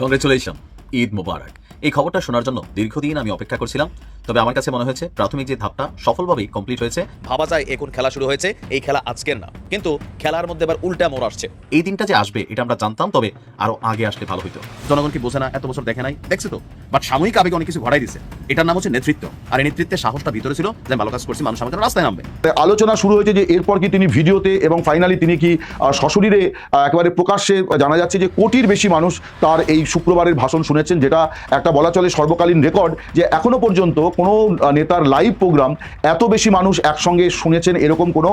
Congratulation Eid মুবারক। এই খবরটা শোনার জন্য দীর্ঘদিন আমি অপেক্ষা করছিলাম। তবে আমার কাছে মনে হয়েছে প্রাথমিক যে ধাপটা সফলভাবেই কমপ্লিট হয়েছে। ভাবা যায় এখন খেলা শুরু হয়েছে এই খেলা আজকের না। কিন্তু খেলার মধ্যে এবার উল্টা মোড় আসছে। এই দিনটা যে আসবে এটা আমরা জানতাম তবে আরও আগে আসলে ভালো হতো জনগণ কি বোঝে না এত বছর দেখে নাই? দেখছে তো? বাট সাময়িক আবেগে অনেক কিছু ঘটাই দিছে। এটার নাম হচ্ছে নেতৃত্ব। আর এই নেতৃত্বের সাহসটা ভিতরে ছিল যে ভালো কাজ করছি মানুষ আমাকে রাস্তায় নামবে। আলোচনা শুরু হয়েছে যে এরপর কি তিনি ভিডিওতে এবং ফাইনালি তিনি কি আহ, সশরীরে একেবারে প্রকাশ্যে জানা যাচ্ছে যে কোটির বেশি মানুষ তার এই শুক্রবারের ভাষণ শুনেছেন যেটা একটা বলা চলে সর্বকালীন রেকর্ড যে এখনও পর্যন্ত কোনো নেতার লাইভ প্রোগ্রাম এত বেশি মানুষ একসঙ্গে শুনেছেন এরকম কোনো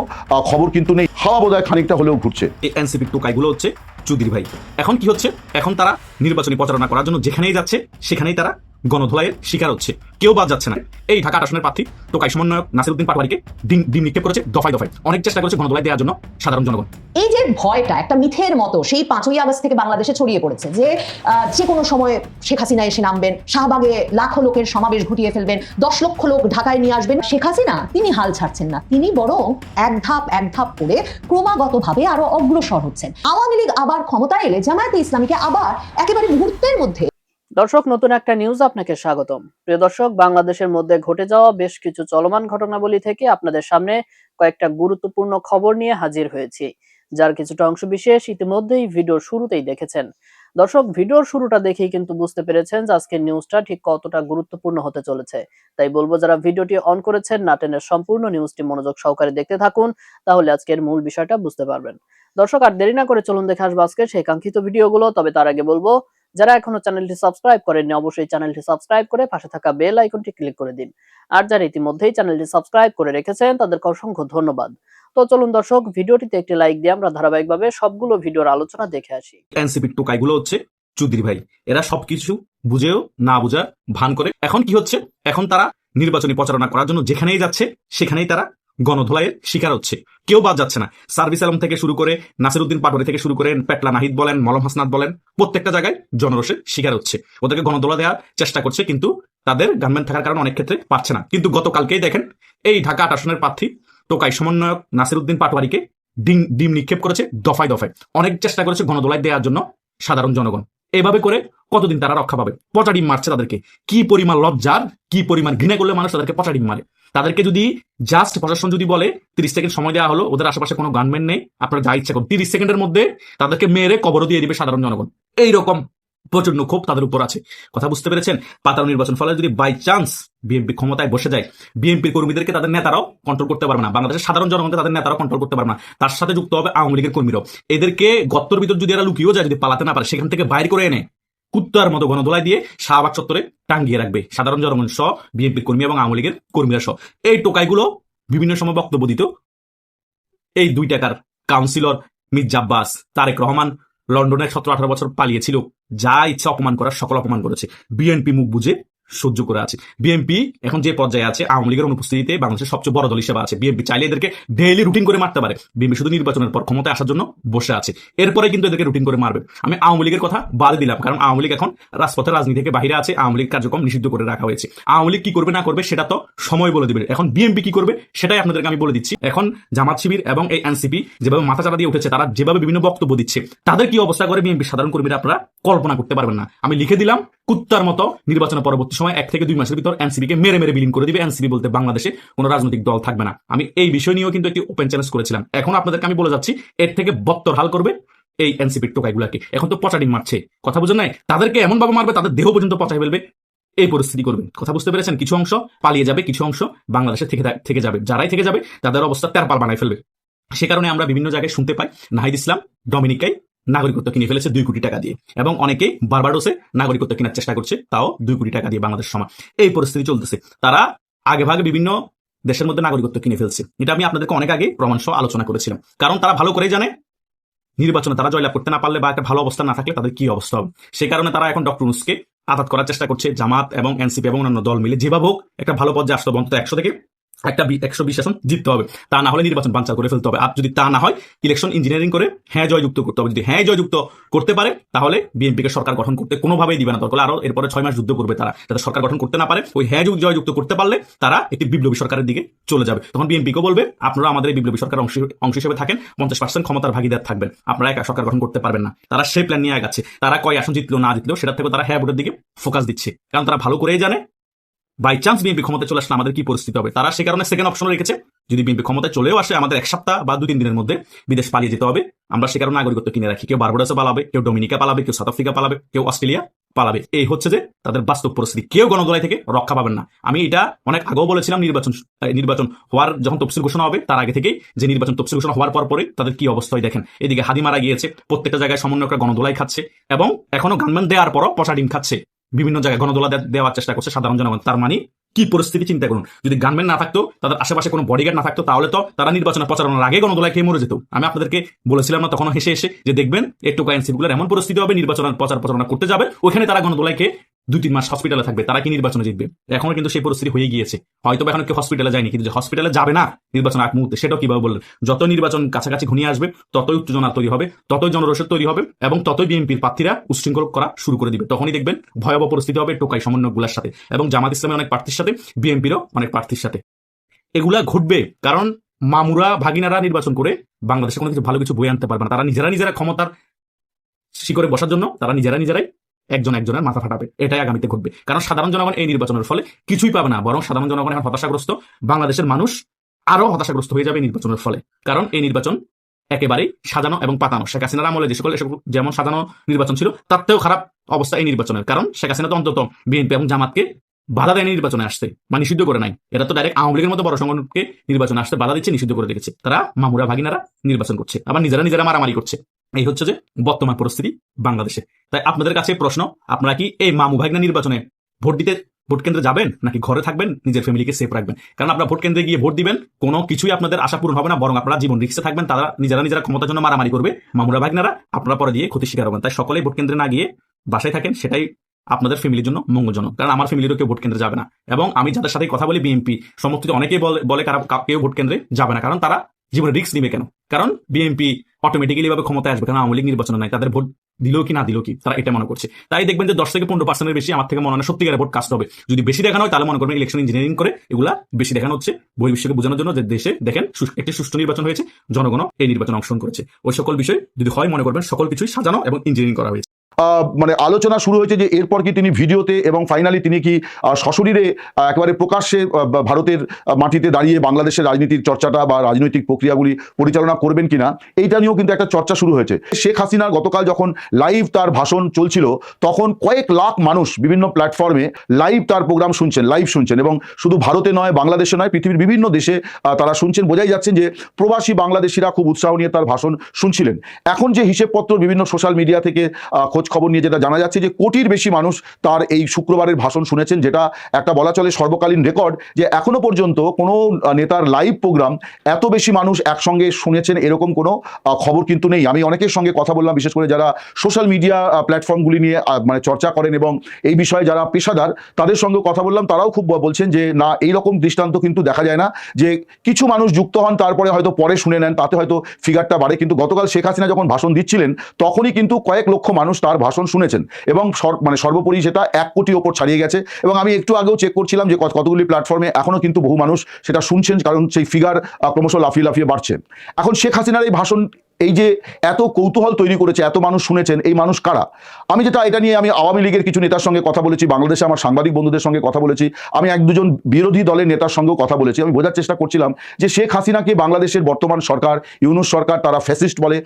খবর কিন্তু নেই। হাওয়া বোধহয় খানিকটা হলেও ঘুরছে। এনসিপির টোকাইগুলো হচ্ছে, চৌধুরী ভাই। এখন কি হচ্ছে? এখন তারা নির্বাচনী প্রচারণা করার জন্য যেখানেই যাচ্ছে, সেখানেই তারা গণধোলাইয়ের শিকার হচ্ছে। কেউ বাদ যাচ্ছে না। এই ঢাকা আসনের প্রার্থী টোকাই সমন্বয়ক নাসিরুদ্দিন পাটওয়ারিকে ডিম ডিম নিক্ষেপ করেছে দফায় দফায়। অনেক চেষ্টা করেছে গণধোলাই দেওয়ার জন্য সাধারণ জনগণ। এই যে ভয়টা, একটা মিথের মতো সেই পাঁচই আগস্ট থেকে বাংলাদেশে ছড়িয়ে পড়েছে যে যে কোনো সময় শেখ হাসিনা এসে নামবেন, শাহবাগে লাখো লোকের সমাবেশ ঘটিয়ে ফেলবেন, দশ লক্ষ লোক ঢাকায় নিয়ে আসবেন। শেখ হাসিনা, তিনি হাল ছাড়ছেন না। তিনি বরং এক ধাপ এক ধাপ করে ক্রমাগতভাবে আরও অগ্রসর হচ্ছেন। আওয়ামী লীগ আবার ক্ষমতায় এলে জামায়াতে ইসলামীকে আবার একেবারে মুহূর্তের মধ্যে দর্শক, নতুন একটা নিউজ আপনাকে স্বাগতম। প্রিয় দর্শক, বাংলাদেশের মধ্যে ঘটে যাওয়া বেশ কিছু চলমান ঘটনাবলী থেকে আপনাদের সামনে কয়েকটা গুরুত্বপূর্ণ খবর নিয়ে হাজির হয়েছি, যার কিছুটা অংশ বিশেষ ইতিমধ্যেই ভিডিওর শুরুতেই দেখেছেন। দর্শক, ভিডিওর শুরুটা দেখেই কিন্তু বুঝতে পেরেছেন যে আজকের নিউজটা ঠিক কতটা গুরুত্বপূর্ণ হতে চলেছে। তাই বলব, যারা ভিডিওটি অন করেছেন নাটেনের সম্পূর্ণ নিউজটি মনোযোগ সহকারে দেখতে থাকুন, তাহলে আজকের মূল বিষয়টা বুঝতে পারবেন। দর্শক, আর দেরি না করে চলুন দেখে আসব আজকের সেই কাঙ্ক্ষিত ভিডিওগুলো, তবে তার আগে বলব যারা এখনও চ্যানেলটি সাবস্ক্রাইব করেননি, অবশ্যই চ্যানেলটি সাবস্ক্রাইব করে পাশে থাকা বেল আইকনটি ক্লিক করে দিন। আর যারা ইতিমধ্যেই চ্যানেলটি সাবস্ক্রাইব করে রেখেছেন, তাদেরকে অসংখ্য ধন্যবাদ। তো চলুন দর্শক, ভিডিওটিতে একটি লাইক দিয়ে আমরা ধারাবাহিকভাবে সবগুলো ভিডিওর আলোচনা দেখে আসি। এনসিপির টোকাইগুলো হচ্ছে, চুদির ভাই, এরা সবকিছু বুঝেও, না বুঝা, ভান করে। এখন কি হচ্ছে? এখন তারা নির্বাচনী প্রচারণা করার জন্য যেখানেই যাচ্ছে, সেখানেই তারা গণধোলাইয়ের শিকার হচ্ছে। কেউ বাদ যাচ্ছে না। সার্ভিস আলম থেকে শুরু করে নাসিরুদ্দিন পাটোয়ারি থেকে শুরু করে পেটলা নাহিদ বলেন, মলম হাসনাত বলেন, প্রত্যেকটা জায়গায় জনরোষের শিকার হচ্ছে। ওদেরকে গণদোলা দেওয়ার চেষ্টা করছে কিন্তু তাদের গানম্যান থাকার কারণে অনেক ক্ষেত্রে পারছে না। কিন্তু গতকালকেই দেখেন, এই ঢাকা আট আসনের প্রার্থী, টোকাই সমন্বয়ক নাসিরুদ্দিন পাটোয়ারিকে ডিম ডিম নিক্ষেপ করেছে দফায় দফায়। অনেক চেষ্টা করেছে গণদোলাই দেওয়ার জন্য সাধারণ জনগণ। এভাবে করে কতদিন তারা রক্ষা পাবে? পচা ডিম মারছে তাদেরকে। কি পরিমাণ লজ্জার, কি পরিমাণ ঘৃণা করলে মানুষ তাদেরকে পচা ডিম মারে? তাদেরকে যদি জাস্ট প্রশাসন যদি বলে, তিরিশ সেকেন্ড সময় দেওয়া হলো, ওদের আশেপাশে কোনো গানম্যান নেই, আপনারা যা ইচ্ছা করুন। তিরিশ সেকেন্ডের মধ্যে তাদেরকে মেরে কবরও দিয়ে দিবে সাধারণ জনগণ। এইরকম প্রচণ্ড ক্ষোভ তাদের উপর আছে। কথা বুঝতে পেরেছেন? পাতানো নির্বাচন ফলে যদি বাই চান্স বিএনপি ক্ষমতায় বসে যায় বিএনপির কর্মীদেরকে তাদের নেতারাও কন্ট্রোল করতে পারবে না। বাংলাদেশের সাধারণ জনগণকে তাদের নেতারাও কন্ট্রোল করতে পারবে না। তার সাথে যুক্ত হবে আওয়ামী লীগের কর্মীরাও। এদেরকে গত্তর ভিতর যদি এরা লুকিয়েও যায়, যদি পালাতে না পারে, সেখান থেকে বাইর করে এনে কুত্তার মতো গণদোলায় দিয়ে শাহবাগ চত্বরে টাঙ্গিয়ে রাখবে। সাধারণ জনগণ সহ বিএনপির কর্মী এবং আওয়ামী লীগের কর্মীরা সহ। এই টোকাইগুলো বিভিন্ন সময় বক্তব্য দিত। এই দুই টাকার কাউন্সিলর মির্জা আব্বাস, তারেক রহমান লন্ডনের সতেরো আঠারো বছর পালিয়েছিল। যা ইচ্ছা অপমান করার, সকল অপমান করেছে। বিএনপি মুখ বুঝে সহ্য করে আছে। বিএনপি এখন যে পর্যায়ে আছে, আওয়ামী লীগের অনুপস্থিতিতে বাংলাদেশের সবচেয়ে বড় দল হিসেবে আছে। বিএনপি চাইলে এদেরকে ডেইলি রুটিন করে মারতে পারে। বিএনপি শুধু নির্বাচনের পর ক্ষমতায় আসার জন্য বসে আছে। এরপরে কিন্তু এদেরকে রুটিন করে মারবে। আমি আওয়ামী লীগের কথা বাদ দিলাম, কারণ আওয়ামী লীগ এখন রাজপথে রাজনীতি থেকে বাইরে আছে। আওয়ামী লীগ কার্যক্রম নিষিদ্ধ করে রাখা হয়েছে। আওয়ামী লীগ কি করবে না করবে সেটা তো সময় বলে দিবে। এখন বিএনপি কি করবে সেটাই আপনাদেরকে আমি বলে দিচ্ছি। এখন জামাত শিবির এবং এই এনসিপি যেভাবে মাথা চাপা দিয়ে উঠেছে, তারা যেভাবে বিভিন্ন বক্তব্য দিচ্ছে, তাদের কি অবস্থা করে বিএনপি সাধারণ কর্মীরা আপনারা কল্পনা করতে পারবেন না। আমি লিখে দিলাম, কুত্তার মতো নির্বাচনের পরবর্তী সময় এক থেকে দুই মাসের ভিতর এনসিপি কে মেরে মেরে বিলীন করে দিবে এনসিপি বলতে বাংলাদেশে কোনো রাজনৈতিক দল থাকবে না। আমি এই বিষয় নিয়েও কিন্তু একটি ওপেন চ্যালেঞ্জ করেছিলাম। এখন আপনাদেরকে আমি বলে যাচ্ছি, এর থেকে বত্তর হাল করবে এই এনসিপির টোকাইগুলাকে। এখন তো পচাডিং মারছে। কথা বুঝেন নাই? তাদেরকে এমন ভাবে মারবে, তাদের দেহ পর্যন্ত পচাই ফেলবে। এই পরিস্থিতি করবে। কথা বুঝতে পেরেছেন? কিছু অংশ পালিয়ে যাবে, কিছু অংশ বাংলাদেশে থেকে থেকে যাবে। যারাই থেকে যাবে, তাদের অবস্থা তেরপাল বানাই ফেলবে। সে কারণে আমরা বিভিন্ন জায়গায় শুনতে পাই, নাহিদ ইসলাম ডমিনিকাই নাগরিকত্ব কিনে ফেলেছে দুই কোটি টাকা দিয়ে। এবং অনেকেই বারবাডোসে নাগরিকত্ব কেনার চেষ্টা করছে, তাও দুই কোটি টাকা দিয়ে বাংলাদেশ সময় এই পরিস্থিতি চলতেছে। তারা আগে ভাগে বিভিন্ন দেশের মধ্যে নাগরিকত্ব কিনে ফেলছে। এটা আমি আপনাদেরকে অনেক আগে প্রমাণ সহ আলোচনা করেছিলাম। কারণ তারা ভালো করেই জানে, নির্বাচনে তারা জয়লাভ করতে না পারলে বা একটা ভালো অবস্থা না থাকলে তাদের কি অবস্থা হবে? সেই কারণে তারা এখন ডক্টর নুসকে আঘাত করার চেষ্টা করছে, জামাত এবং এনসিপি এবং অন্যান্য দল মিলে। যেভাবে হোক, একটা ভালো পর্যায়ে আসতো অন্তত একশো থেকে একটা একশো বিশ আসন জিততে হবে। তা না হলে নির্বাচন বাঞ্চাল করে ফেলতে হবে। আর যদি তা না হয় ইলেকশন ইঞ্জিনিয়ারিং করে হ্যাঁ জয়যুক্ত করতে হবে। যদি হ্যাঁ জয়যুক্ত করতে পারে, তাহলে বিএনপিকে সরকার গঠন করতে কোনোভাবেই দিবে না দরকার হলে আরও এরপরে ছয় মাস যুদ্ধ করবে তারা। যাতে সরকার গঠন করতে না পারে, ওই হ্যাঁ যুগ জয়যুক্ত করতে পারলে তারা একটি বিপ্লবী সরকারের দিকে চলে যাবে। তখন বিএনপিকেও বলবে, আপনারা আমাদের এই বিপ্লবী সরকার অংশ অংশ হিসেবে থাকেন, পঞ্চাশ পার্সেন্ট ক্ষমতার ভাগিদার থাকবেন। আপনারা একা সরকার গঠন করতে পারবেন না। তারা সেই প্ল্যান নিয়ে আগাচ্ছে। তারা কয় আসন জিতলো, না জিতলো সেটা থেকে তারা হ্যাঁ ভোটের দিকে ফোকাস দিচ্ছে। কারণ তারা ভালো করেই জানে বাই চান্স বিএনপি ক্ষমতায় চলে আসলে আমাদের কি পরিস্থিতি হবে? তারা সে কারণে সেকেন্ড অপশন রেখেছে। যদি বিএনপি ক্ষমতায় চলেও আসে, আমাদের এক সপ্তাহ বা দু তিন দিনের মধ্যে বিদেশ পালিয়ে যেতে হবে। আমরা সে কারণে নাগরিকত্ব কিনে রাখি। কেউ বারবাডাসে পালাবে, কেউ ডোমিনিকা পালাবে, কেউ সাউথ আফ্রিকা পালাবে, কেউ অস্ট্রেলিয়া পালাবে। এই হচ্ছে যে তাদের বাস্তব পরিস্থিতি। কেউ গণদোলাই থেকে রক্ষা পাবেন না। আমি এটা অনেক আগেও বলেছিলাম নির্বাচন নির্বাচন হওয়ার যখন তফসিল ঘোষণা হবে, তার আগে থেকেই যে নির্বাচন তফসিল ঘোষণা হওয়ার পর পরে তাদের কি অবস্থায় দেখেন। এদিকে হাদি মারা গিয়েছে, প্রত্যেকটা জায়গায় সমন্বয়করা গণদোলাই খাচ্ছে এবং এখনও গানম্যান দেওয়ার পরও পচা ডিম খাচ্ছে। বিভিন্ন জায়গায় গণদোলা দেওয়ার চেষ্টা করছে সাধারণ জনগণ। তার মানে কি পরিস্থিতি চিন্তা করুন? যদি গানম্যান না থাকতো, তাদের আশেপাশে কোনো বডিগার্ড না থাকতো, তাহলে তো তারা নির্বাচনে প্রচারণার আগে গণদোলায় খেয়ে মরে যেত। আমি আপনাদেরকে বলেছিলাম না তখন হেসে এসে যে দেখবেন, একটু এনসিপিগুলোর এমন পরিস্থিতি হবে, নির্বাচনের প্রচার প্রচারণা করতে যাবে, ওখানে তারা গণদোলায় খেয়ে দুই তিন মাস হসপিটালে থাকবে, তারা কি নির্বাচনে জিতবে? এখনও কিন্তু সেই পরিস্থিতি হয়ে গিয়েছে। হয়তো এখন কেউ হসপিটালে যায়নি, কিন্তু হসপিটালে যাবে না নির্বাচন আগ মুহূর্তে, সেটাও কীভাবে বললেন? যত নির্বাচন কাছাকাছি ঘনিয়ে আসবে, ততই উত্তেজনা তৈরি হবে, ততই জনরোষের তৈরি হবে এবং ততই বিএনপির প্রার্থীরা উচ্ছৃঙ্খল করা শুরু করে দিবে। তখনই দেখবেন ভয়াবহ পরিস্থিতি হবে টোকাই সমন্বয়গুলোর সাথে এবং জামাত ইসলামের অনেক প্রার্থীর সাথে, বিএনপিরও অনেক প্রার্থীর সাথে। এগুলা ঘটবে কারণ মামুরা, ভাগিনারা নির্বাচন করে বাংলাদেশে কোনো কিছু ভালো কিছু বই আনতে পারবে না। তারা নিজেরা নিজেরা ক্ষমতার শিকরে বসার জন্য, তারা নিজেরা নিজেরাই একজন একজনের মাথা ফাটাবে। এটাই আগামীতে ঘটবে। কারণ সাধারণ জনগণ এই নির্বাচনের ফলে কিছুই পাবে না। বরং সাধারণ জনগণ এখন হতাশাগ্রস্ত। বাংলাদেশের মানুষ আরও হতাশাগ্রস্ত হয়ে যাবে নির্বাচনের ফলে। কারণ এই নির্বাচন একেবারেই সাজানো এবং পাতানো। শেখ হাসিনার আমলে যে সকল যেমন সাজানো নির্বাচন ছিল, তার থেকেও খারাপ অবস্থা এই নির্বাচনের। কারণ শেখ হাসিনা তো অন্তত বিএনপি এবং জামাতকে বাধা দেয়নি নির্বাচনে আসতে বা নিষিদ্ধ করে নাই। এটা তো ডাইরেক্ট আওয়ামী লীগের মতো বড় সংগঠনকে নির্বাচনে আসতে বাধা দিচ্ছে, নিষিদ্ধ করে রেখেছে। তারা মামুরা ভাগিনারা নির্বাচন করছে। আবার নিজেরা নিজেরা মারামারি করছে। এই হচ্ছে যে বর্তমান পরিস্থিতি বাংলাদেশে। তাই আপনাদের কাছে প্রশ্ন, আপনারা কি এই মামু ভাগনা নির্বাচনে ভোট দিতে, ভোট কেন্দ্রে যাবেন নাকি ঘরে থাকবেন, নিজের ফ্যামিলিকে সেফ রাখবেন? কারণ আপনারা ভোট কেন্দ্রে গিয়ে ভোট দিবেন, কোনো কিছুই আপনাদের আশা পূরণ হবে না, বরং আপনারা জীবন রিক্সে থাকবেন, তারা নিজেরা নিজেরা ক্ষমতার জন্য মারামারি করবে। মামুরা ভাগনারা আপনারা পরে দিয়ে ক্ষতি শিকার হবেন। তাই সকলেই ভোট কেন্দ্রে না গিয়ে বাসায় থাকেন, সেটাই আপনাদের ফ্যামিলির জন্য মঙ্গলজনক। কারণ আমার ফ্যামিলিরও কেউ ভোট কেন্দ্রে যাবে না। এবং আমি যাদের সাথে কথা বলি, বিএনপি সমর্থিত অনেকেই বলে কারা- কেউ ভোট কেন্দ্রে যাবে না। কারণ তারা জীবনে রিস্ক নিবে কেন? কারণ বিএনপি অটোমেটিক্যালি ভাবে ক্ষমতায় আসবে, কারণ আওয়ামী লীগ নির্বাচন নাই, তাদের ভোট দিলেও কি না দিলেও কি, তারা এটা মনে করছে। তাই দেখবেন যে দশ থেকে পনেরো পার্সেন্টের বেশি আমার থেকে মনে হয় সত্যিকারের ভোট কাস্ট হবে। যদি বেশি দেখানো হয়, তাহলে মনে করবেন ইলেকশন ইঞ্জিনিয়ারিং করে এগুলা বেশি দেখানো হচ্ছে বহির্বিশ্বকে বোঝানোর জন্য যে দেশে দেখেন একটি সুষ্ঠু নির্বাচন হয়েছে জনগণ এই নির্বাচন অংশগ্রহণ করেছে। ওই সকল বিষয় যদি হয়, মনে করবেন সকল কিছুই সাজানো এবং ইঞ্জিনিয়ারিং করা হয়েছে। মানে আলোচনা শুরু হয়েছে যে এরপর কি তিনি ভিডিওতে এবং ফাইনালি তিনি কি সশরীরে একেবারে প্রকাশ্যে ভারতের মাটিতে দাঁড়িয়ে বাংলাদেশের রাজনীতির চর্চাটা বা রাজনৈতিক প্রক্রিয়াগুলি পরিচালনা করবেন কিনা, এইটা নিয়েও কিন্তু একটা চর্চা শুরু হয়েছে। শেখ হাসিনার গতকাল যখন লাইভ তার ভাষণ চলছিল, তখন কয়েক লাখ মানুষ বিভিন্ন প্ল্যাটফর্মে লাইভ তার প্রোগ্রাম শুনছেন লাইভ শুনছেন এবং শুধু ভারতে নয়, বাংলাদেশে নয়, পৃথিবীর বিভিন্ন দেশে তারা শুনছেন। বোঝাই যাচ্ছেন যে প্রবাসী বাংলাদেশিরা খুব উৎসাহ নিয়ে তার ভাষণ শুনছিলেন। এখন যে হিসেবপত্র বিভিন্ন সোশ্যাল মিডিয়া থেকে খোঁজ খবর নিয়ে যেটা জানা যাচ্ছে যে কোটির বেশি মানুষ তার এই শুক্রবারের ভাষণ শুনেছেন, যেটা একটা বলা চলে সর্বকালীন রেকর্ড, যে এখনও পর্যন্ত কোনো নেতার লাইভ প্রোগ্রাম এত বেশি মানুষ একসঙ্গে শুনেছেন এরকম কোনো খবর কিন্তু নেই। আমি অনেকের সঙ্গে কথা বললাম, বিশেষ করে যারা সোশ্যাল মিডিয়া প্ল্যাটফর্মগুলি নিয়ে মানে চর্চা করেন এবং এই বিষয়ে যারা পেশাদার, তাদের সঙ্গে কথা বললাম, তারাও খুব বলছেন যে না এই রকম দৃষ্টান্ত কিন্তু দেখা যায় না, যে কিছু মানুষ যুক্ত হন, তারপরে হয়তো পরে শুনে নেন, তাতে হয়তো ফিগারটা বাড়ে। কিন্তু গতকাল শেখ হাসিনা যখন ভাষণ দিচ্ছিলেন, তখনই কিন্তু কয়েক লক্ষ মানুষ তার ভাষণ শুনেছেন এবং মানে সর্বোপরি সেটা এক কোটি ওপর ছাড়িয়ে গেছে এবং আমি একটু আগেও চেক করছিলাম যে কত- কতগুলি প্ল্যাটফর্মে এখনও কিন্তু বহু মানুষ সেটা শুনছেন, কারণ সেই ফিগার ক্রমশ লাফিয়ে লাফিয়ে বাড়ছে। এখন শেখ হাসিনার এই ভাষণ, এই যে এত কৌতূহল তৈরি করেছে, এত মানুষ শুনেছেন, এই মানুষ কারা? আমি যেটা, এটা নিয়ে আমি আওয়ামী লীগের কিছু নেতার সঙ্গে কথা বলেছি, বাংলাদেশে আমার সাংবাদিক বন্ধুদের সঙ্গে কথা বলেছি, আমি এক দুজন বিরোধী দলের নেতার সঙ্গেও কথা বলেছি। আমি বোঝার চেষ্টা করছিলাম যে শেখ হাসিনাকে বাংলাদেশের বর্তমান সরকার, ইউনুস সরকার, তারা ফ্যাসিস্ট বলে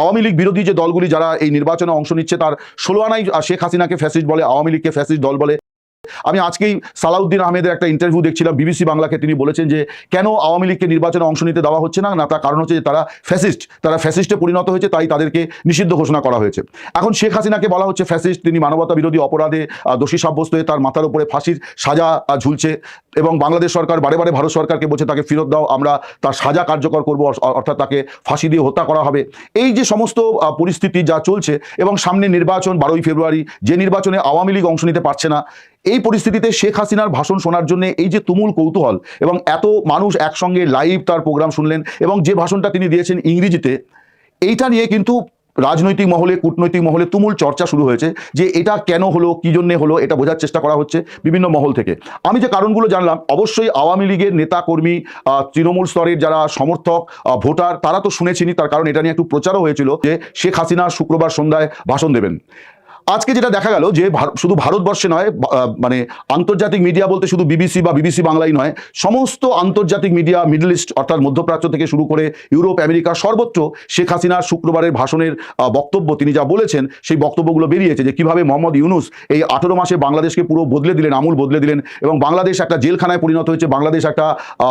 আওয়ামী লীগ বিরোধী যে দলগুলি যারা এই নির্বাচনে অংশ নিচ্ছে, তার ষোলো আনাই শেখ হাসিনাকে ফ্যাসিস্ট বলে, আওয়ামী লীগকে ফ্যাসিস্ট দল বলে আমি আজকেই সালাউদ্দিন আহমেদের একটা ইন্টারভিউ দেখছিলাম বিবিসি বাংলাকে তিনি বলেছেন যে, কেন আওয়ামী লীগকে নির্বাচনে অংশ নিতে দেওয়া হচ্ছে না? না, তার কারণ হচ্ছে যে, তারা ফ্যাসিস্ট তারা ফ্যাসিস্টে পরিণত হয়েছে, তাই তাদেরকে নিষিদ্ধ ঘোষণা করা হয়েছে। এখন শেখ হাসিনাকে বলা হচ্ছে ফ্যাসিস্ট তিনি মানবতা বিরোধী অপরাধে দোষী সাব্যস্ত হয়ে তার মাথার উপরে ফাঁসির সাজা ঝুলছে এবং বাংলাদেশ সরকার বারে বারে ভারত সরকারকে বলছে, তাকে ফেরত দাও, আমরা তার সাজা কার্যকর করব, অর- অর্থাৎ তাকে ফাঁসি দিয়ে হত্যা করা হবে। এই যে সমস্ত পরিস্থিতি যা চলছে এবং সামনে নির্বাচন বারোই ফেব্রুয়ারি, যে নির্বাচনে আওয়ামী লীগ অংশ নিতে পারছে না এই পরিস্থিতিতে শেখ হাসিনার ভাষণ শোনার জন্য এই যে তুমুল কৌতূহল এবং এত মানুষ একসঙ্গে লাইভ তার প্রোগ্রাম শুনলেন এবং যে ভাষণটা তিনি দিয়েছেন ইংরেজিতে, এইটা নিয়ে কিন্তু রাজনৈতিক মহলে, কূটনৈতিক মহলে তুমুল চর্চা শুরু হয়েছে যে এটা কেন হলো, কি জন্যে হলো, এটা বোঝার চেষ্টা করা হচ্ছে বিভিন্ন মহল থেকে। আমি যে কারণগুলো জানলাম, অবশ্যই আওয়ামী লীগের নেতা কর্মী তৃণমূল স্তরের যারা সমর্থক ভোটার, তারা তো শুনেছেনই, তার কারণ এটা নিয়ে একটু প্রচারও হয়েছিল যে শেখ হাসিনা শুক্রবার সন্ধ্যায় ভাষণ দেবেন। আজকে যেটা দেখা গেল যে শুধু ভারতবর্ষে নয় মানে আন্তর্জাতিক মিডিয়া বলতে শুধু বিবিসি বা বিবিসি বাংলাই নয়, সমস্ত আন্তর্জাতিক মিডিয়া মিডল ইস্ট অর্থাৎ মধ্যপ্রাচ্য থেকে শুরু করে ইউরোপ আমেরিকা সর্বত্র শেখ হাসিনার শুক্রবারের ভাষণের বক্তব্য তিনি যা বলেছেন, সেই বক্তব্যগুলো বেরিয়েছে যে কীভাবে মোহাম্মদ ইউনুস এই আঠেরো মাসে বাংলাদেশকে পুরো বদলে দিলেন, আমূল বদলে দিলেন এবং বাংলাদেশ একটা জেলখানায় পরিণত হয়েছে, বাংলাদেশ একটা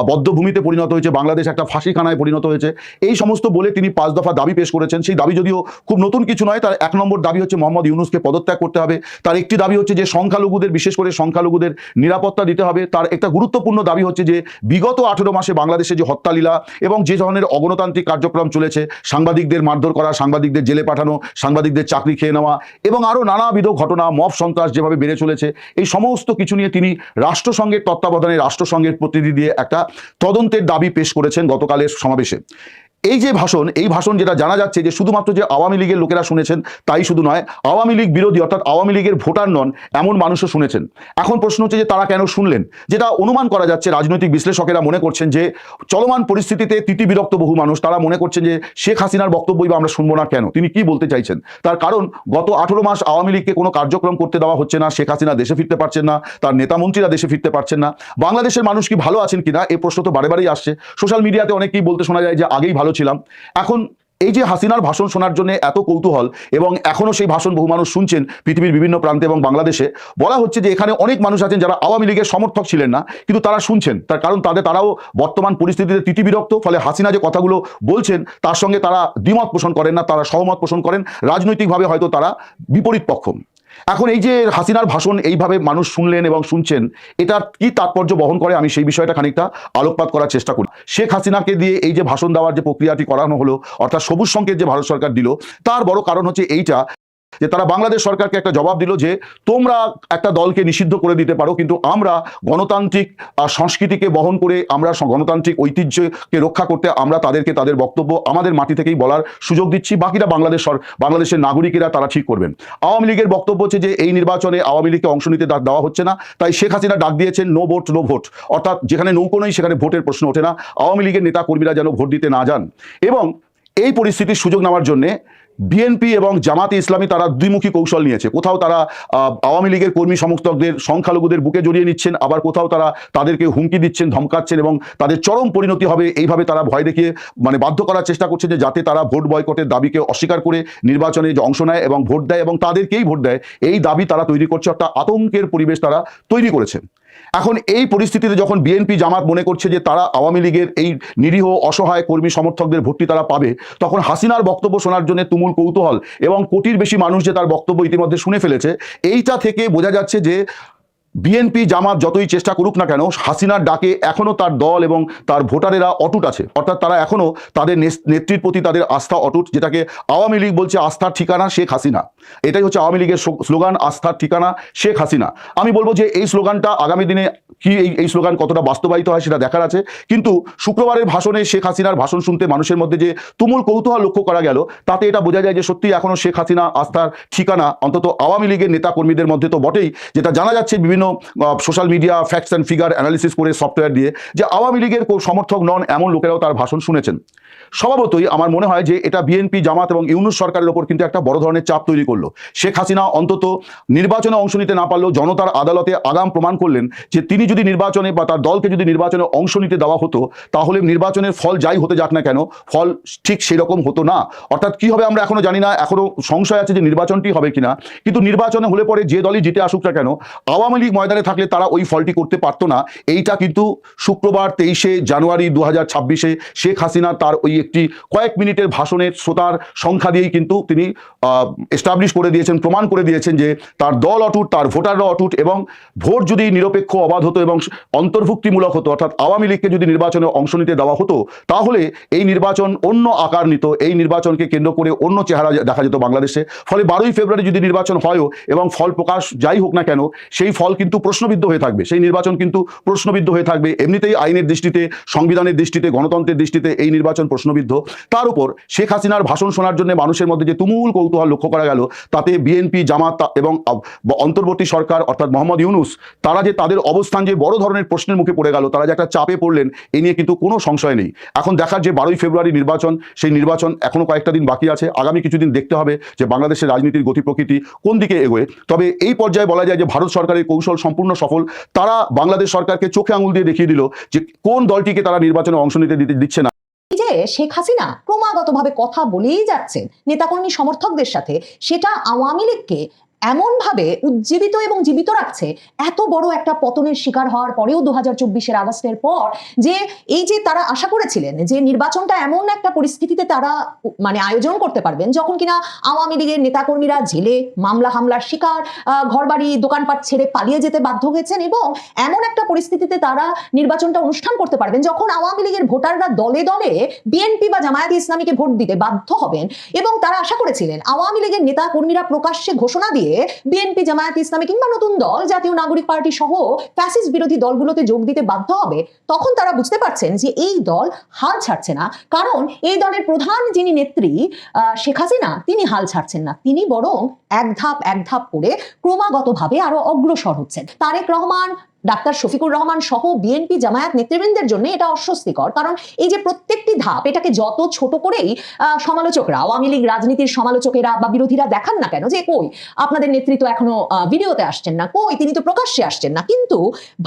বদ্ধভূমিতে পরিণত হয়েছে, বাংলাদেশ একটা ফাঁসিখানায় পরিণত হয়েছে। এই সমস্ত বলে তিনি পাঁচ দফা দাবি পেশ করেছেন। সেই দাবি যদিও খুব নতুন কিছু নয়, তার এক নম্বর দাবি হচ্ছে মোহাম্মদ ইউনুসকে পদত্যাগ করতে হবে। তার একটি দাবি হচ্ছে যে, সংখ্যালঘুদের, বিশেষ করে সংখ্যালঘুদের নিরাপত্তা দিতে হবে। তার একটা গুরুত্বপূর্ণ দাবি হচ্ছে যে, বিগত আঠেরো মাসে বাংলাদেশে যে হত্যালীলা এবং যে ধরনের অগণতান্ত্রিক কার্যক্রম চলেছে, সাংবাদিকদের মারধর করা, সাংবাদিকদের জেলে পাঠানো, সাংবাদিকদের চাকরি খেয়ে নেওয়া এবং আরও নানাবিধ ঘটনা মফ সন্ত্রাস যেভাবে বেড়ে চলেছে, এই সমস্ত কিছু নিয়ে তিনি রাষ্ট্রসংঘের তত্ত্বাবধানে, রাষ্ট্রসংঘের প্রতিনিধি দিয়ে একটা তদন্তের দাবি পেশ করেছেন গতকালের সমাবেশে। এই যে ভাষণ, এই ভাষণ যেটা জানা যাচ্ছে যে শুধুমাত্র যে আওয়ামী লীগের লোকেরা শুনেছেন, তাই শুধু নয়, আওয়ামী লীগ বিরোধী অর্থাৎ আওয়ামী লীগের ভোটার নন, এমন মানুষও শুনেছেন। এখন প্রশ্ন হচ্ছে যে তারা কেন শুনলেন? যেটা অনুমান করা যাচ্ছে, রাজনৈতিক বিশ্লেষকেরা মনে করছেন যে চলমান পরিস্থিতিতে তিতি বিরক্ত বহু মানুষ, তারা মনে করছেন যে শেখ হাসিনার বক্তব্যই বা আমরা শুনব না কেন? তিনি কি বলতে চাইছেন? তার কারণ, গত আঠেরো মাস আওয়ামী লীগকে কোনো কার্যক্রম করতে দেওয়া হচ্ছে না, শেখ হাসিনা দেশে ফিরতে পারছেন না, তার নেতামন্ত্রীরা দেশে ফিরতে পারছেন না। বাংলাদেশের মানুষ কি ভালো আছেন কিনা? এই প্রশ্ন তো বারে বারেই আসছে। সোশ্যাল মিডিয়াতে অনেকেই বলতে শোনা যায় যে আগেই ভালো ছিলাম। এখন এই যে হাসিনার ভাষণ শোনার জন্য এত কৌতূহল এবং এখনও সেই ভাষণ বহু মানুষ শুনছেন পৃথিবীর বিভিন্ন প্রান্তে এবং বাংলাদেশে, বলা হচ্ছে যে এখানে অনেক মানুষ আছেন যারা আওয়ামী লীগের সমর্থক ছিলেন না, কিন্তু তারা শুনছেন। তার কারণ তাদের, তারাও বর্তমান পরিস্থিতিতে তিতিবিরক্ত ফলে হাসিনা যে কথাগুলো বলছেন, তার সঙ্গে তারা দ্বিমত পোষণ করেন না, তারা সহমত পোষণ করেন। রাজনৈতিকভাবে হয়তো তারা বিপরীত পক্ষ। এখন এই যে হাসিনার ভাষণ এইভাবে মানুষ শুনলেন এবং শুনছেন এটা কি তাৎপর্য বহন করে? আমি সেই বিষয়টা খানিকটা আলোকপাত করার চেষ্টা করি। শেখ হাসিনাকে দিয়ে এই যে ভাষণ দেওয়ার যে প্রক্রিয়াটি করানো হলো, অর্থাৎ সবুজ সংকেত যে ভারত সরকার দিল, তার বড় কারণ হচ্ছে এইটা যে তারা বাংলাদেশ সরকারকে একটা জবাব দিল যে তোমরা একটা দলকে নিষিদ্ধ করে দিতে পারো, কিন্তু আমরা গণতান্ত্রিক সংস্কৃতিকে বহন করে আমরা গণতান্ত্রিক ঐতিহ্যকে রক্ষা করতে আমরা তাদেরকে তাদের বক্তব্য আমাদের মাটি থেকেই বলার সুযোগ দিচ্ছি। বাকিরা বাংলাদেশ বাংলাদেশের নাগরিকেরা তারা ঠিক করবেন। আওয়ামী লীগের বক্তব্য হচ্ছে যে এই নির্বাচনে আওয়ামী লীগকে অংশ নিতে দেওয়া হচ্ছে না। তাই শেখ হাসিনা ডাক দিয়েছেন, নো ভোট নো ভোট। অর্থাৎ যেখানে নৌকো নেই, সেখানে ভোটের প্রশ্ন ওঠে না। আওয়ামী লীগের নেতা কর্মীরা যেন ভোট দিতে না যান। এবং এই পরিস্থিতির সুযোগ নেওয়ার জন্যে বিএনপি এবং জামাতে ইসলামী তারা দ্বিমুখী কৌশল নিয়েছে। কোথাও তারা আওয়ামী লীগের কর্মী সমর্থকদের সংখ্যালঘুদের বুকে জড়িয়ে নিচ্ছেন, আবার কোথাও তারা তাদেরকে হুমকি দিচ্ছেন, ধমকাচ্ছেন এবং তাদের চরম পরিণতি হবে এইভাবে তারা ভয় দেখিয়ে মানে বাধ্য করার চেষ্টা করছে যে যাতে তারা ভোট বয়কটের দাবিকে অস্বীকার করে নির্বাচনে যে অংশ নেয় এবং ভোট দেয় এবং তাদেরকেই ভোট দেয়। এই দাবি তারা তৈরি করছে, অর্থাৎ আতঙ্কের পরিবেশ তারা তৈরি করেছে এখন এই পরিস্থিতিতে যখন বিএনপি জামাত মনে করছে যে তারা আওয়ামী লীগের এই নিরীহ, অসহায় কর্মী সমর্থকদের ভর্তি তারা পাবে, তখন হাসিনার বক্তব্য শোনার জন্য তুমুল কৌতূহল এবং কোটির বেশি মানুষ যে তার বক্তব্য ইতিমধ্যে শুনে ফেলেছে, এইটা থেকে বোঝা যাচ্ছে যে বিএনপি জামাত যতই চেষ্টা করুক না কেন, হাসিনার ডাকে এখনও তার দল এবং তার ভোটারেরা অটুট আছে। অর্থাৎ তারা এখনও তাদের নেত্রীর প্রতি তাদের আস্থা অটুট, যেটাকে আওয়ামী লীগ বলছে আস্থার ঠিকানা শেখ হাসিনা। এটাই হচ্ছে আওয়ামী লীগের স্লোগান, আস্থার ঠিকানা শেখ হাসিনা। আমি বলব যে এই স্লোগানটা আগামী দিনে কি এই এই স্লোগান কতটা বাস্তবায়িত হয় সেটা দেখার আছে। কিন্তু শুক্রবারের ভাষণে শেখ হাসিনার ভাষণ শুনতে মানুষের মধ্যে যে তুমুল কৌতূহল লক্ষ্য করা গেল, তাতে এটা বোঝা যায় যে সত্যি এখনও শেখ হাসিনা আস্থার ঠিকানা, অন্তত আওয়ামী লীগের নেতা কর্মীদের মধ্যে তো বটেই, যেটা জানা যাচ্ছে বিভিন্ন social media facts and figure analysis করে সফটওয়্যার দিয়ে যে আওয়ামী লীগের সমর্থক নন এমন লোকেরাও তার ভাষণ শুনেছেন। স্বভাবতই আমার মনে হয় যে এটা বিএনপি, জামাত এবং ইউনুস সরকারের ওপর কিন্তু একটা বড় ধরনের চাপ তৈরি করল। শেখ হাসিনা অন্তত নির্বাচনে অংশ নিতে না পারলেও জনতার আদালতে আগাম প্রমাণ করলেন যে তিনি যদি নির্বাচনে বা তার দলকে যদি নির্বাচনে অংশ নিতে দেওয়া হতো, তাহলে নির্বাচনের ফল যাই হতে যাক না কেন, ফল ঠিক সেরকম হতো না। অর্থাৎ কি হবে আমরা এখনও জানি না, এখনও সংশয় আছে যে নির্বাচনটি হবে কিনা। কিন্তু নির্বাচনে হলে পরে যে দলই জিতে আসুক না কেন, আওয়ামী লীগ ময়দানে থাকলে তারা ওই ফলটি করতে পারতো না। এইটা কিন্তু শুক্রবার তেইশে জানুয়ারি দু হাজার ছাব্বিশে শেখ হাসিনা তার ওই একটি কয়েক মিনিটের ভাষণের শ্রোতার সংখ্যা দিয়েই কিন্তু তিনি এস্টাবলিশ করে দিয়েছেন, প্রমাণ করে দিয়েছেন যে তার দল অটুট, তার ভোটাররা অটুট এবং ভোট যদি নিরপেক্ষ, অবাধ হতো এবং অন্তর্ভুক্তিমূলক হতো, অর্থাৎ আওয়ামী লীগকে যদি নির্বাচনে অংশ নিতে দেওয়া হতো, তাহলে এই নির্বাচন অন্য আকার নিত, এই নির্বাচনকে কেন্দ্র করে অন্য চেহারা দেখা যেত বাংলাদেশে। ফলে বারোই ফেব্রুয়ারি যদি নির্বাচন হয়ও এবং ফল প্রকাশ যাই হোক না কেন, সেই ফল কিন্তু প্রশ্নবিদ্ধ হয়ে থাকবে, সেই নির্বাচন কিন্তু প্রশ্নবিদ্ধ হয়ে থাকবে। এমনিতেই আইনের দৃষ্টিতে, সংবিধানের দৃষ্টিতে, গণতন্ত্রের দৃষ্টিতে এই নির্বাচন প্রশ্নবিদ্ধ। তার উপর শেখ হাসিনার ভাষণ শোনার জন্য মানুষের মধ্যে যে তুমুল কৌতূহল লক্ষ্য করা গেল, তাতে বিএনপি, জামাত এবং অন্তর্বর্তী সরকার অর্থাৎ মোহাম্মদ ইউনুস, তারা যে তাদের অবস্থান যে বড় ধরনের প্রশ্নের মুখে পড়ে গেল, তারা যে একটা চাপে পড়লেন, এ নিয়ে কিন্তু কোনো সংশয় নেই। এখন দেখার যে বারোই ফেব্রুয়ারি নির্বাচন, সেই নির্বাচন এখনও কয়েকটা দিন বাকি আছে, আগামী কিছুদিন দেখতে হবে যে বাংলাদেশের রাজনীতির গতি প্রকৃতি কোন দিকে এগোয়। তবে এই পর্যায়ে বলা যায় যে ভারত সরকারের কৌশল সম্পূর্ণ সফল, তারা বাংলাদেশ সরকারকে চোখে আঙুল দিয়ে দেখিয়ে দিল যে কোন দলটিকে তারা নির্বাচনে অংশ নিতে দিতে দিচ্ছে না। শেখ হাসিনা ক্রমাগতভাবে কথা বলেই যাচ্ছেন। নেতাকর্মী সমর্থকদের সাথে। সেটা আওয়ামী লীগকে এমনভাবে উজ্জীবিত এবং জীবিত রাখছে এত বড় একটা পতনের শিকার হওয়ার পরেও দু হাজার চব্বিশের আগস্টের পর যে এই যে তারা আশা করেছিলেন যে নির্বাচনটা এমন একটা পরিস্থিতিতে তারা মানে আয়োজন করতে পারবেন, যখন কিনা আওয়ামী লীগের নেতাকর্মীরা জেলে মামলা হামলার শিকার ঘরবাড়ি, দোকানপাট ছেড়ে পালিয়ে যেতে বাধ্য হয়েছেন এবং এমন একটা পরিস্থিতিতে তারা নির্বাচনটা অনুষ্ঠান করতে পারবেন, যখন আওয়ামী লীগের ভোটাররা দলে দলে বিএনপি বা জামায়াতে ইসলামীকে ভোট দিতে বাধ্য হবেন এবং তারা আশা করেছিলেন আওয়ামী লীগের নেতা কর্মীরা প্রকাশ্যে ঘোষণা দিয়ে বিএনপি জামায়াত ইসলামী কিংবা নতুন দল, জাতীয় নাগরিক পার্টি সহ ফ্যাসিস বিরোধী দলগুলোতে যোগ দিতে বাধ্য হবে, তখন তারা বুঝতে পারছেন যে এই দল হাল ছাড়ছে না। কারণ এই দলের প্রধান যিনি নেত্রী শেখ হাসিনা, তিনি হাল ছাড়ছেন না। তিনি বরং এক ধাপ এক ধাপ করে ক্রমাগতভাবে আরও অগ্রসর হচ্ছেন। তারেক রহমান ডাক্তার শফিকুর রহমান সহ বিএনপি জামায়াত নেতৃবৃন্দের জন্য এটা অস্বস্তিকর, কারণ এই যে প্রত্যেকটি ধাপ এটাকে যত ছোট করেই সমালোচকরা, আওয়ামী লীগ রাজনীতির সমালোচকেরা বা বিরোধীরা দেখান না কেন যে, কই, আপনাদের নেতৃত্ব এখনও ভিডিওতে আসছেন না, কই, তিনি তো প্রকাশ্যে আসছেন না। কিন্তু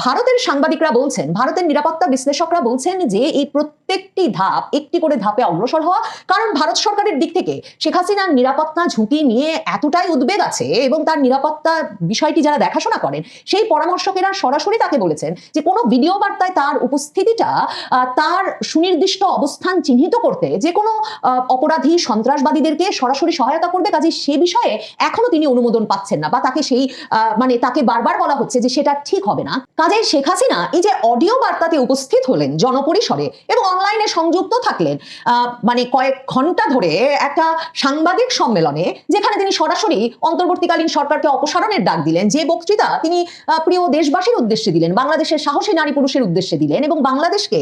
ভারতের সাংবাদিকরা বলছেন, ভারতের নিরাপত্তা বিশ্লেষকরা বলছেন যে, এই প্রত্যেকটি ধাপ একটি করে ধাপে অগ্রসর হওয়া, কারণ ভারত সরকারের দিক থেকে শেখ হাসিনার নিরাপত্তা ঝুঁকি নিয়ে এতটাই উদ্বেগ আছে এবং তার নিরাপত্তা বিষয়টি যারা দেখাশোনা করেন, সেই পরামর্শকেরা সরাসরি তাকে বলেছেন যে কোনো ভিডিও বার্তায় তার উপস্থিতিটা তার সুনির্দিষ্ট অবস্থান চিহ্নিত করতে যে কোনো অপরাধী সন্ত্রাসবাদীদেরকে সরাসরি সহায়তা করবে, কাজে সে বিষয়ে এখনও তিনি অনুমোদন পাচ্ছেন না বা তাকে সেই মানে তাকে বারবার বলা হচ্ছে যে সেটা ঠিক হবে না। কাজে শেখ হাসিনা এই যে অডিও বার্তাতে উপস্থিত হলেন জনপরিসরে এবং অনলাইনে সংযুক্ত থাকলেন মানে কয়েক ঘণ্টা ধরে একটা সাংবাদিক সম্মেলনে, যেখানে তিনি সরাসরি অন্তর্বর্তীকালীন সরকারকে অপসারণের ডাক দিলেন, যে বক্তৃতা তিনি প্রিয় দেশবাসীর উদ্দেশ্যে দিলেন, বাংলাদেশের সাহসী নারী পুরুষের উদ্দেশ্যে দিলেন এবং বাংলাদেশকে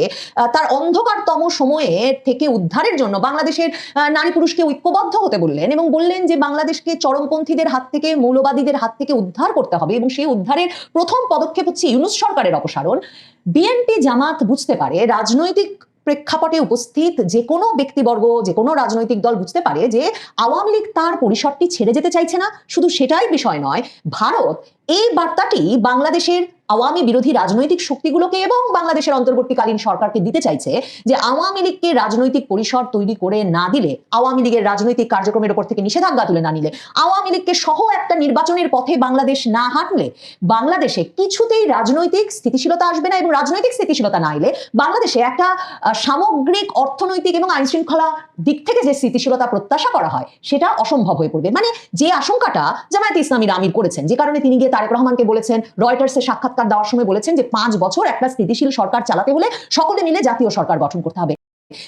তার অন্ধকারতম সময়ে থেকে উদ্ধারের জন্য বাংলাদেশের নারী পুরুষকে ঐক্যবদ্ধ হতে বললেন এবং বললেন যে বাংলাদেশকে চরমপন্থীদের হাত থেকে, মৌলবাদীদের হাত থেকে উদ্ধার করতে হবে এবং সেই উদ্ধারের প্রথম পদক্ষেপ হচ্ছে ইউনুস সরকারের অপসারণ। বিএনপি জামাত বুঝতে পারে রাজনৈতিক প্রেক্ষাপটে উপস্থিত যে কোনো ব্যক্তিবর্গ যে কোনো রাজনৈতিক দল বুঝতে পারে যে আওয়ামী লীগ তার পরিসরটি ছেড়ে যেতে চাইছে না। শুধু সেটাই বিষয় নয়, ভারত এই বার্তাটি বাংলাদেশের আওয়ামী বিরোধী রাজনৈতিক শক্তিগুলোকে এবং বাংলাদেশের অন্তর্বর্তীকালীন সরকারকে দিতে চাইছে যে আওয়ামী লীগকে রাজনৈতিক পরিসর তৈরি করে না দিলে, আওয়ামী লীগের রাজনৈতিক কার্যক্রমের উপর থেকে নিষেধাজ্ঞা তুলে না নিলে, আওয়ামী লীগকে সহ একটা নির্বাচনের পথে বাংলাদেশ না হাঁটলে, বাংলাদেশে কিছুতেই রাজনৈতিক স্থিতিশীলতা আসবে না এবং রাজনৈতিক স্থিতিশীলতা না এলে বাংলাদেশে একটা সামগ্রিক অর্থনৈতিক এবং আইন শৃঙ্খলা দিক থেকে যে স্থিতিশীলতা প্রত্যাশা করা হয়, সেটা অসম্ভব হয়ে পড়বে। মানে যে আশঙ্কাটা জামায়াত ইসলামীর আমির করেছেন, যে কারণে তিনি গিয়ে তারেক রহমানকে বলেছেন রয়টার্সে সাক্ষাৎকার দেওয়ার সময় বলেছেন যে পাঁচ বছর একটা স্থিতিশীল সরকার চালাতে হলে সকলে মিলে জাতীয় সরকার গঠন করতে হবে।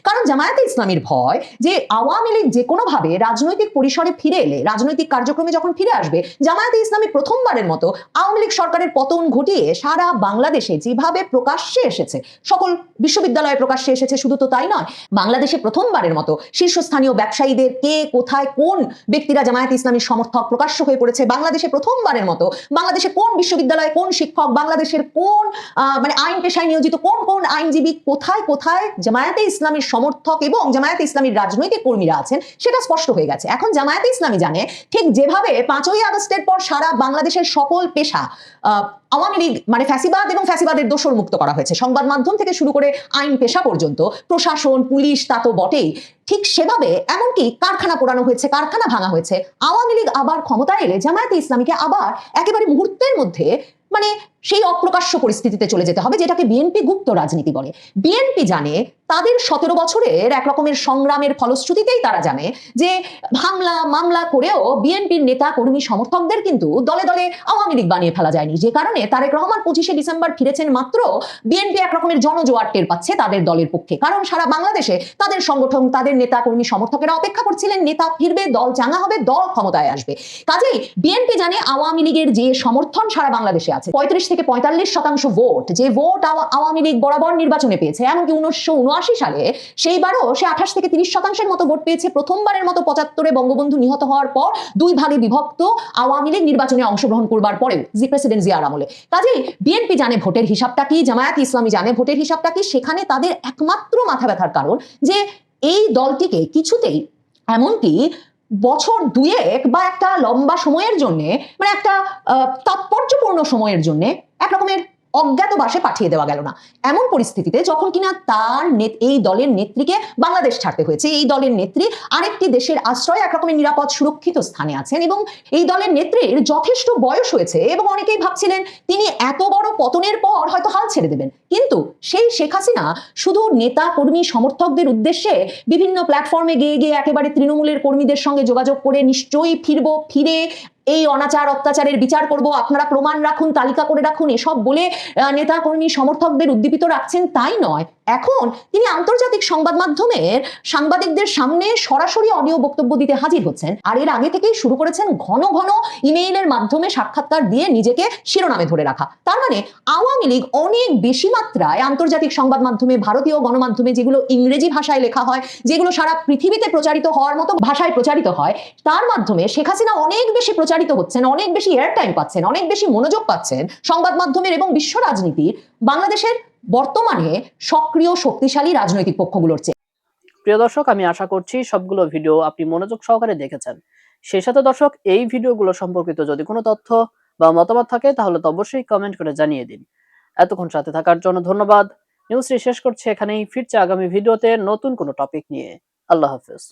কারণ জামায়াতে ইসলামীর ভয় যে আওয়ামী লীগ যে কোনো ভাবে রাজনৈতিক পরিসরে ফিরে এলে, রাজনৈতিক কার্যক্রমে যখন ফিরে আসবে, জামায়াতে ইসলামী প্রথমবারের মতো আওয়ামী লীগ সরকারের পতন ঘটিয়ে সারা বাংলাদেশে যেভাবে প্রকাশ্যে এসেছে, সকল বিশ্ববিদ্যালয়ে প্রকাশ্যে এসেছে, শুধু তো তাই নয়, বাংলাদেশে প্রথমবারের মতো শীর্ষস্থানীয় ব্যবসায়ীদের কে কোথায় কোন ব্যক্তিরা জামায়াতে ইসলামীর সমর্থক প্রকাশ্য হয়ে পড়েছে, বাংলাদেশে প্রথমবারের মতো, বাংলাদেশে কোন বিশ্ববিদ্যালয়ে কোন শিক্ষক, বাংলাদেশের কোন মানে আইন পেশায় নিয়োজিত কোন কোন আইনজীবী কোথায় কোথায় জামায়াতে ইসলামীর সমর্থক এবং জামায়াতে ইসলামীর রাজনৈতিক কর্মীরা আছেন, সেটা স্পষ্ট হয়ে গেছে। এখন জামায়াতে ইসলামী জানে ঠিক যেভাবে পাঁচই আগস্টের পর সারা বাংলাদেশের সকল পেশা আওয়ামী লীগ মানে ফ্যাসিবাদ এবং ফ্যাসিবাদের দোষর মুক্ত করা হয়েছে। সংবাদ মাধ্যম থেকে শুরু করে আইন পেশা পর্যন্ত, প্রশাসন, পুলিশ, তা তো বটেই। ঠিক সেভাবে এমনকি কারখানা পোড়ানো হয়েছে, কারখানা ভাঙা হয়েছে। আওয়ামী লীগ আবার ক্ষমতায় এলে জামায়াতে ইসলামীকে আবার একেবারে মুহূর্তের মধ্যে মানে সেই অপ্রকাশ্য পরিস্থিতিতে চলে যেতে হবে, যেটাকে বিএনপি গুপ্ত রাজনীতি বলে। বিএনপি জানে তাদের সতেরো বছরের এক রকমের সংগ্রামের ফলশ্রুতিতেই তারা জানে যে হামলা, মামলা করেও বিএনপির নেতা, কর্মী, সমর্থকদের কিন্তু দলে দলে আওয়ামী লীগ বানিয়ে ফেলা যায়নি। যে কারণে তারেক রহমান পঁচিশে ডিসেম্বর ফিরেছেন মাত্র বিএনপি এক রকমের জনজোয়ার টের পাচ্ছে তাদের দলের পক্ষে। কারণ সারা বাংলাদেশে তাদের সংগঠন, তাদের নেতা, কর্মী, সমর্থকেরা অপেক্ষা করছিলেন, নেতা ফিরবে, দল চাঙ্গা হবে, দল ক্ষমতায় আসবে। কাজেই বিএনপি জানে আওয়ামী লীগের যে সমর্থন সারা বাংলাদেশে আছে, পঁয়ত্রিশ থেকে পঁয়তাল্লিশ শতাংশ ভোট যে ভোট আওয়ামী লীগ বরাবর নির্বাচনে পেয়েছে, এমনকি উনিশশো উনআশি সালে সেইবারও সে আঠাশ থেকে তিরিশ শতাংশের মতো ভোট পেয়েছে। প্রথমবারের মতো পঁচাত্তরে বঙ্গবন্ধু নিহত হওয়ার পর দুই ভাগে বিভক্ত আওয়ামী লীগ নির্বাচনে অংশগ্রহণ করবার পরেও, জি প্রেসিডেন্ট জিয়ার আমলে। কাজেই বিএনপি জানে ভোটের হিসাবটা কি, জামায়াত ইসলামী জানে ভোটের হিসাবটা কি, সেখানে তাদের একমাত্র মাথা ব্যথার কারণ যে এই দলটিকে কিছুতেই, এমনকি বছর দুয়েক বা একটা লম্বা সময়ের জন্যে মানে একটা তাৎপর্যপূর্ণ সময়ের জন্যে এক রকমের অজ্ঞাতবাসে পাঠিয়ে দেওয়া গেল না। এমন পরিস্থিতিতে যখন কিনা তার এই দলের নেত্রীকে বাংলাদেশ ছাড়তে হয়েছে, এই দলের নেত্রী আরেকটি দেশের আশ্রয় এক রকমের নিরাপদ সুরক্ষিত স্থানে আছেন এবং এই দলের নেত্রীর যথেষ্ট বয়স হয়েছে এবং অনেকেই ভাবছিলেন তিনি এত বড় পতনের পর হয়তো হাল ছেড়ে দেবেন। কিন্তু সেই শেখ হাসিনা শুধু নেতা, কর্মী, সমর্থকদের উদ্দেশ্যে বিভিন্ন প্ল্যাটফর্মে গিয়ে গিয়ে একেবারে তৃণমূলের কর্মীদের সঙ্গে যোগাযোগ করে নিশ্চয়ই ফিরবো, ফিরে এই অনাচার, অত্যাচারের বিচার করব, আপনারা প্রমাণ রাখুন, তালিকা করে রাখুন, এসব বলে নেতা কর্মী সমর্থকদের উদ্দীপিত রাখছেন, তাই নয়। এখন তিনি আন্তর্জাতিক সংবাদ মাধ্যমের সাংবাদিকদের সামনে সরাসরি অডিও বক্তব্য দিতে হাজির হচ্ছেন, আর এর আগে থেকেই শুরু করেছেন ঘন ঘন ইমেইলের মাধ্যমে সাক্ষাৎকার দিয়ে নিজেকে শিরোনামে ধরে রাখা। তার মানে আওয়ামী লীগ অনেক বেশি মাত্রায় আন্তর্জাতিক সংবাদ মাধ্যমে, ভারতীয় গণমাধ্যমে যেগুলো ইংরেজি ভাষায় লেখা হয়, যেগুলো সারা পৃথিবীতে প্রচারিত হওয়ার মতো ভাষায় প্রচারিত হয়, তার মাধ্যমে শেখ হাসিনা অনেক বেশি প্রচারিত হচ্ছেন, অনেক বেশি এয়ার টাইম পাচ্ছেন, অনেক বেশি মনোযোগ পাচ্ছেন সংবাদ মাধ্যমের এবং বিশ্ব রাজনীতির বাংলাদেশের বর্তমানে সক্রিয় শক্তিশালী রাজনৈতিক পক্ষগুলোর চেয়ে। প্রিয় দর্শক, আমি আশা করছি সবগুলো ভিডিও আপনি মনোযোগ সহকারে দেখেছেন। সেই সাথে দর্শক, এই ভিডিওগুলো সম্পর্কিত যদি কোনো তথ্য বা মতামত থাকে, তাহলে তো অবশ্যই কমেন্ট করে জানিয়ে দিন। এতক্ষণ সাথে থাকার জন্য ধন্যবাদ। নিউজটি শেষ করছে এখানেই। ফিরছে আগামী ভিডিওতে নতুন কোনো টপিক নিয়ে। আল্লাহ হাফেজ।